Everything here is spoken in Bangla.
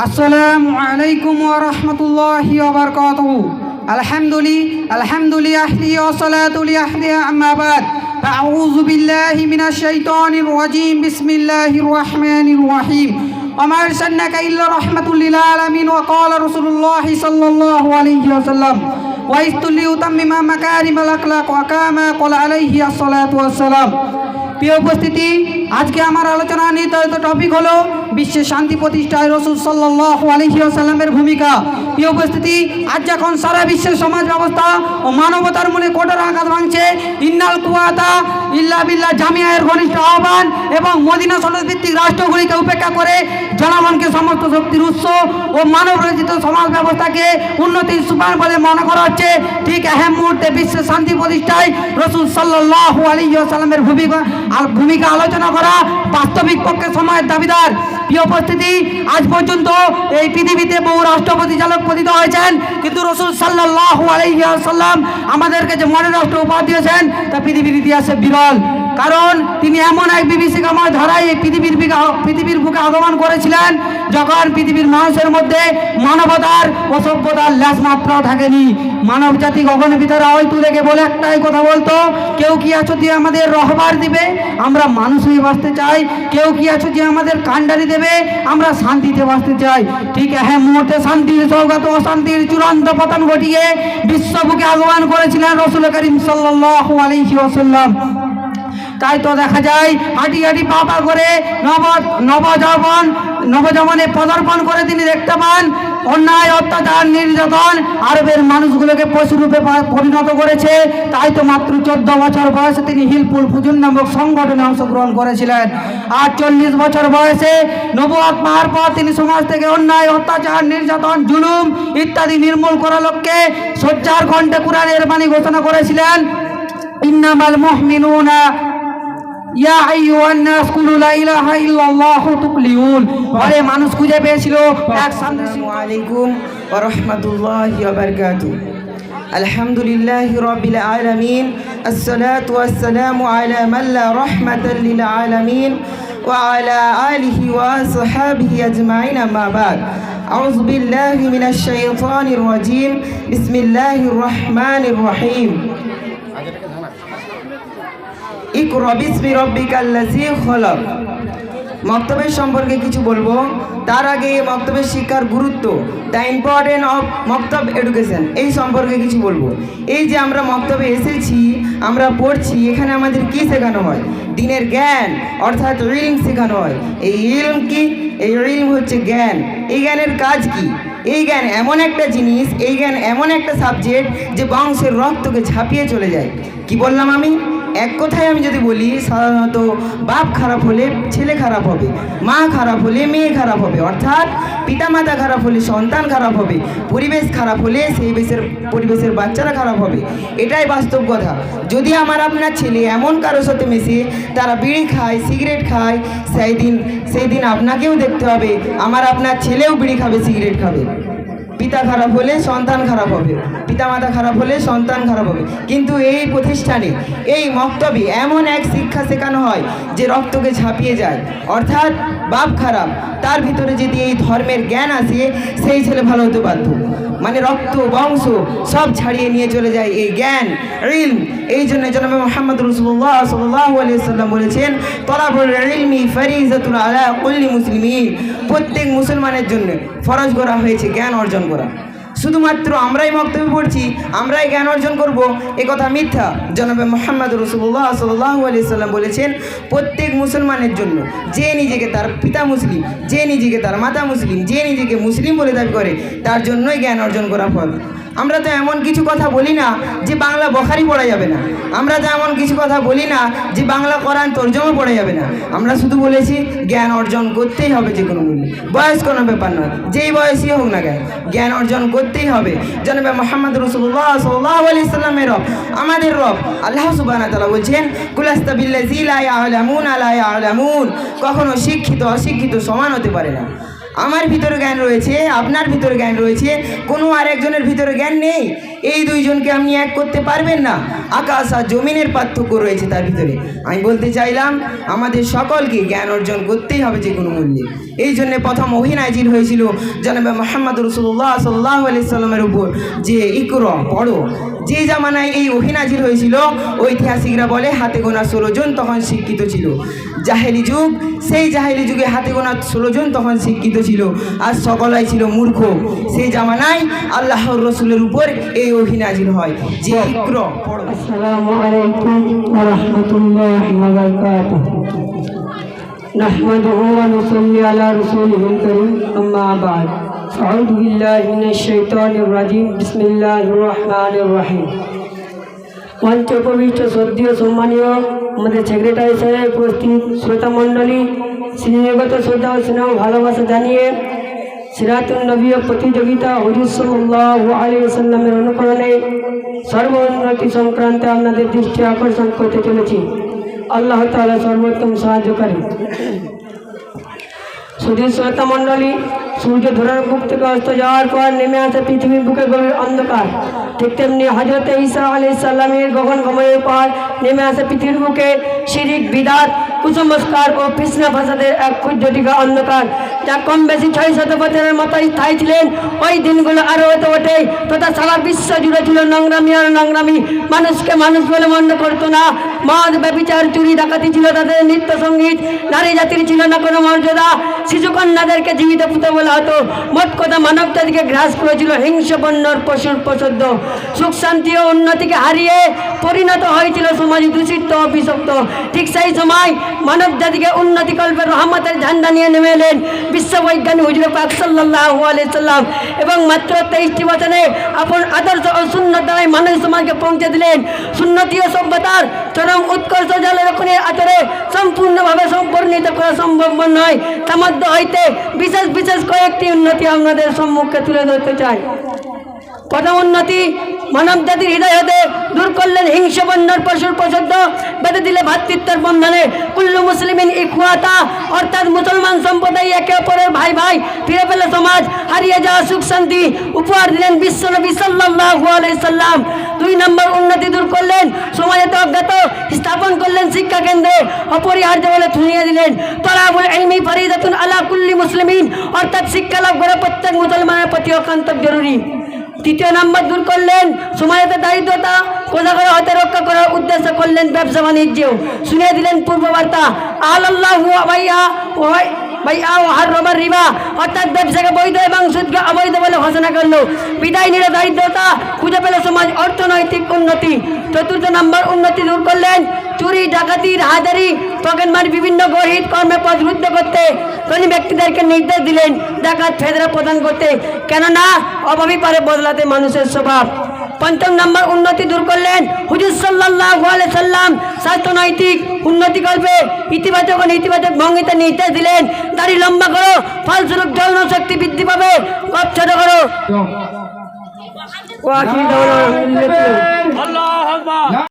السلام عليكم ورحمة الله وبركاته الحمد لله الحمد لله والصلاة لأهلها أما بعد فأعوذ بالله من الشيطان الرجيم بسم الله الرحمن الرحيم وما أرسلناك إلا رحمة للعالمين وقال رسول الله صلى الله عليه وسلم وإذ ليتمم مكارم الأخلاق وكما قال عليه الصلاة والسلام প্রিয় উপস্থিতি আজকে আমার আলোচনা নির্ধারিত টপিক হলো বিশ্বের শান্তি প্রতিষ্ঠায় রসুল সাল্লাহ আলহিউসাল্লামের ভূমিকা। প্রিয় উপস্থিতি আজ যখন সারা বিশ্বের সমাজ ব্যবস্থা ও মানবতার মনে কঠোর আঘাত ভাঙছে। ইন্নাল কুয়াতা ইল্লা বিল্লাহ জামিয়ায়ের ঘনিষ্ঠ আহ্বান এবং মদিনা সনদ ভিত্তিক রাষ্ট্রগুলিকে উপেক্ষা করে জনগণকে সমস্ত শক্তির উৎস ও মানব রচিত সমাজ ব্যবস্থাকে উন্নতির সুপার বলে মনে করা হচ্ছে। ঠিক এহেম মুহূর্তে বিশ্বের শান্তি প্রতিষ্ঠায় রসুল সাল্লাহ আলহিউসাল্লামের ভূমিকা আর ভূমিকা আলোচনা করা বাস্তবিক পক্ষে সময়ের দাবিদার। প্রিয় উপস্থিতি, আজ পর্যন্ত এই পৃথিবীতে বহু রাষ্ট্রপতি চালক পতিত হয়েছেন, কিন্তু রসুল সাল্লাহ আমাদেরকে যে মনে রাষ্ট্র উপহার দিয়েছেন, তা পৃথিবীর ইতিহাসে বিরল। কারণ তিনি এমন এক বিভীষিকাময় ধারায় এই পৃথিবীর পৃথিবীর বুকে আগমন করেছিলেন, যখন পৃথিবীর মানুষের মধ্যে মানবতার ও সভ্যতার ল্যাস মাত্রাও থাকেনি। মানব জাতি কখনো ভিতরে হয়তো লেগে বলে, একটাই কথা বলতো, কেউ কি আছো যে আমাদের রহবার দিবে? আমরা মানুষই বাঁচতে চাই, কেউ কি আছো যে আমাদের কাণ্ডারি দেবে, আমরা শান্তিতে বাঁচতে চাই। ঠিক হ্যাঁ মুহূর্তে শান্তির সৌগত, অশান্তির চূড়ান্ত পতন ঘটিয়ে বিশ্ববুকে আহ্বান করেছিলেন রসুল করিম সাল্লাহ তাই তো দেখা যায়, হাঁটি হাঁটি পা পা করে নব নবযৌবন নবযৌবনে পদার্পণ করে তিনি দেখতে পান, অন্যায়, অত্যাচার, নির্যাতন, আরবের মানুষগুলোকে পশুরূপে পরিণত করেছে। তাই তো মাত্র চোদ্দ বছর বয়সে তিনি হিলপুল ফুজুন নামক সংগঠনে অংশগ্রহণ করেছিলেন। আর চল্লিশ বছর বয়সে নবুয়াত পাওয়ার পর তিনি সমাজ থেকে অন্যায়, অত্যাচার, নির্যাতন, জুলুম ইত্যাদি নির্মূল করার লক্ষ্যে সজ্জার কণ্ঠে কোরআনের বাণী ঘোষণা করেছিলেন। ইন্নামাল মুহমিনুনা ইয়া আইয়ুহান নাস কুলু লা ইলাহা ইল্লাল্লাহু তুফলিহুন পরে মানুষ খুঁজে পেয়েছিল এক শান্তি السلام عليكم ورحمة الله وبركاته الحمد لله رب العالمين الصلاة والسلام على من لا رحمة للعالمين وعلى آله وصحابه أجمعين أما بعد أعوذ بالله من الشيطان الرجيم بسم الله الرحمن الرحيم মক্তবের সম্পর্কে কিছু বলব। তার আগে মক্তবের শিক্ষার গুরুত্ব the important of maktab education এই সম্পর্কে কিছু বলব। এই যে আমরা মক্তবে এসেছি, আমরা পড়ছি, এখানে আমাদের কি শেখানো হয়? দিনের জ্ঞান, অর্থাৎ ইলম শেখানো হয়। এই ইলম কি? এই ইলম হচ্ছে জ্ঞান। এই জ্ঞানের কাজ কি? এই জ্ঞান এমন একটা জিনিস, এই জ্ঞান এমন একটা সাবজেক্ট যে বংশের রক্তকে ছাপিয়ে চলে যায়। কি বললাম আমি? এক কথায় আমি যদি বলি, সাধারণত বাপ খারাপ হলে ছেলে খারাপ হবে, মা খারাপ হলে মেয়ে খারাপ হবে, অর্থাৎ পিতামাতা খারাপ হলে সন্তান খারাপ হবে, পরিবেশ খারাপ হলে সেই বেশের পরিবেশের বাচ্চারা খারাপ হবে। এটাই বাস্তব কথা। যদি আমার আপনার ছেলে এমন কারোর সাথে মেশে, তারা বিড়ি খায়, সিগারেট খায়, সেই দিন সেই দিন আপনাকেও দেখতে হবে, আমার আপনার ছেলেও বিড়ি খাবে, সিগারেট খাবে। পিতা খারাপ হলে সন্তান খারাপ হবে, পিতামাতা খারাপ হলে সন্তান খারাপ হবে। কিন্তু এই প্রতিষ্ঠানে, এই মক্তবে এমন এক শিক্ষা শেখানো হয় যে রক্তকে ঝাঁপিয়ে যায়। অর্থাৎ বাপ খারাপ, তার ভিতরে যদি এই ধর্মের জ্ঞান আসে, সেই ছেলে ভালো হতে বাধ্য। মানে রক্ত, বংশ সব ছাড়িয়ে নিয়ে চলে যায় এই জ্ঞান, ইলম। এই জন্য জনাবে মোহাম্মদ রসুল্লাহ সাল্লাহ সাল্লাম বলেছেন, তলাবুল ইলমি ফরিজাতুল আলা কুল্লি মুসলিমিন। প্রত্যেক মুসলমানের জন্য ফরজ করা হয়েছে জ্ঞান অর্জন করা। শুধুমাত্র আমরাই বক্তব্য পড়ছি, আমরাই জ্ঞান অর্জন করব, এ কথা মিথ্যা। জনাবে মোহাম্মদ রসুল্লাহ সাল্লাহ আলি সাল্লাম বলেছেন, প্রত্যেক মুসলমানের জন্য যে নিজেকে তার পিতা মুসলিম, যে নিজেকে তার মাতা মুসলিম, যে নিজেকে মুসলিম বলে দাবি করে, তার জন্যই জ্ঞান অর্জন করা ফল। আমরা তো এমন কিছু কথা বলি না যে বাংলা বখারি পড়া যাবে না। আমরা তো এমন কিছু কথা বলি না যে বাংলা কোরআন তর্জমা পড়া যাবে না। আমরা শুধু বলেছি জ্ঞান অর্জন করতেই হবে যে কোনো মূল্যে। বয়স কোনো ব্যাপার নয়, যেই বয়সই হোক না কেন, জ্ঞান অর্জন করতেই হবে। জনাবে মোহাম্মদ রসুল্লাহ সাল্লাহ আলি সাল্লামের রব, আমাদের রব আল্লাহ সুবাহ তালা বলছেন কুলাস্তাবিল্লাজিলামুন আলাই আলামুন কখনো শিক্ষিত অশিক্ষিত সমান হতে পারে না। আমার ভিতরে জ্ঞান রয়েছে, আপনার ভিতরে জ্ঞান রয়েছে, কোনো আরেকজনের ভিতরে জ্ঞান নেই। এই দুইজনকে আপনি এক করতে পারবেন না। আকাশ আর জমিনের পার্থক্য রয়েছে তার ভিতরে। আমি বলতে চাইলাম, আমাদের সকলকে জ্ঞান অর্জন করতেই হবে যে কোনো মূল্যে। এই জন্যে প্রথম অভিনাজির হয়েছিল জানাবে মোহাম্মদ রসুল্লাহ সাল্লাহ আলি সাল্লামের উপর। যে ইকর পড়ো। যে জামানায় এই অভিনাজির হয়েছিল, ঐতিহাসিকরা বলে হাতে গোনা ষোলো জন তখন শিক্ষিত ছিল। জাহেলি যুগ সেই জাহেলি যুগে হাতে গোনা ষোলো জন তখন শিক্ষিত ছিল আর সকলাই ছিল মূর্খ সেই জামানায় আল্লাহর রসুলের উপর এই অভিনাজির হয় যে ইকর পড়ো السلام عليكم ورحمة الله وبركاته نحمده ونصلي على رسوله الكريم أما بعد أعوذ بالله من الشيطان الرجيم بسم الله الرحمن الرحيم মঞ্চ শ্রদ্ধীয় সম্মানীয় আমাদের সেক্রেটারি সাহেব, উপস্থিত শ্রোতা মণ্ডলী শ্রীনিগত শ্রদ্ধা ও স্নেহ ভালোবাসা জানিয়ে সিরাতুল নবী ও প্রতিযোগিতা হজুর সাল্লাহ আলী সাল্লামের অনুকরণে সর্ব উন্নতি সংক্রান্তে আপনাদের দৃষ্টি আকর্ষণ করতে চলেছি। আল্লাহ তাআলা সর্বোত্তম সাহায্যকারী। সুধীর শ্রোতা মণ্ডলী সূর্য ধরার বুক থেকে অস্ত যাওয়ার পর নেমে আসে পৃথিবীর বুকে গভীর অন্ধকার। ঠিক তেমনি হজরত ঈসা আলি সাল্লামের গগন গমনের পর নেমে আসে পৃথিবীর বুকে শিরিক, বিদাত, কুসংস্কার ও কৃষ্ণ ফাসাদের এক ক্ষুদ্রটিকা অন্ধকার, যা কম বেশি ছয় শত বছরের মতো স্থায়ী ছিলেন। ওই দিনগুলো আরও হতে ওঠে, তথা সারা বিশ্ব জুড়ে ছিল নোংরামি আর নোংরামি। মানুষকে মানুষ বলে মনে করতো না। মদ ব্যবিচার চুরি, ডাকাতি ছিল তাদের নৃত্য সংগীত। নারী জাতির ছিল না কোনো মর্যাদা। শিশুকন্যাদেরকে জীবিত পুঁতে বলা হতো মোট কথা মানব জাতিকে গ্রাস করেছিল, হিংস্র বন্যর পশুর প্রসদ্ধ সুখ, শান্তি ও উন্নতিকে হারিয়ে পরিণত হয়েছিল সমাজ দূষিত বিষাক্ত। ঠিক সেই সময় মানব জাতিকে উন্নতি কল্পের রহমতের ঝান্ডা নিয়ে নেমে এলেন বিশ্ববৈজ্ঞানিক হুজুর পাক সাল্লাল্লাহু আলাইহি এবং মাত্র তেইশটি বছরে আপন আদর্শ ও সুন্নত দ্বারাই মানব সমাজকে পৌঁছে দিলেন। সুন্নতি ও সভ্যতার চরম উৎকর্ষ জলরক্ষণের আচরে সম্পূর্ণভাবে সম্পূর্ণিত করা সম্ভব নয়। তার মধ্যে হইতে বিশেষ বিশেষ কয়েকটি উন্নতি আপনাদের সম্মুখে তুলে ধরতে চাই। প্রথম উন্নতি মানব জাতির হৃদয়তে দূর করলেন হিংস বন্যার পশুর প্রসদ্ধ বেঁধে দিলে ভাতৃত্বের বন্ধনে, কুল্লু মুসলিমিন ইকুয়াতা অর্থাৎ মুসলমান সম্প্রদায় একে অপরের ভাই ভাই, ফিরে পেলে সমাজ, হারিয়ে যাওয়া সুখ শান্তি, উপহার দিলেন বিশ্বনবী সাল্লাল্লাহু আলাইহি সাল্লাম। দুই নম্বর উন্নতি দূর করলেন সমাজেতে অজ্ঞাত স্থাপন করলেন শিক্ষা কেন্দ্রে, অপরিহার্য বলে থুনিয়ে দিলেন। তলাবুল ইলমি ফরিদাতুন আলা কুল্লি মুসলিমিন, অর্থাৎ শিক্ষা লাভ করা প্রত্যেক মুসলমানের প্রতি অকান্ত জরুরি। তৃতীয় নাম্বার দূর করলেন, সময়তে দারিদ্রতা কোথাকার হতে রক্ষা করার উদ্দেশ্য করলেন ব্যবসা বাণিজ্য শুনে দিলেন পূর্ববার্তা আল্লাহ ভাইয়া ও ভাইয়া ও হার রবার রিবা অর্থাৎ ব্যবসাকে বৈধ এবং সুদকে অবৈধ বলে ঘোষণা করল। বিদায় নিলে দারিদ্রতা, খুঁজে পেল সমাজ অর্থনৈতিক উন্নতি। চতুর্থ নাম্বার উন্নতি দূর করলেন চুরি, ডাকাতি, রাহাদারি পকেটমারি বিভিন্ন গরিব কর্মে পথ রুদ্ধ করতে। ধনী ব্যক্তিদেরকে নির্দেশ দিলেন ডাকাত ফেদরা প্রদান করতে। কেননা, অভাবী পারে বদলাতে মানুষের স্বভাব। পঞ্চম নম্বর উন্নতি দূর করলেন। হুজুর সাল্লাহ সাল্লাম স্বাস্থ্য নৈতিক উন্নতি করবে ইতিবাচক ও নেতিবাচক ভঙ্গিতে নির্দেশ দিলেন। দাড়ি লম্বা করো ফলস্বরূপ যৌন শক্তি বৃদ্ধি পাবে ছোট করো।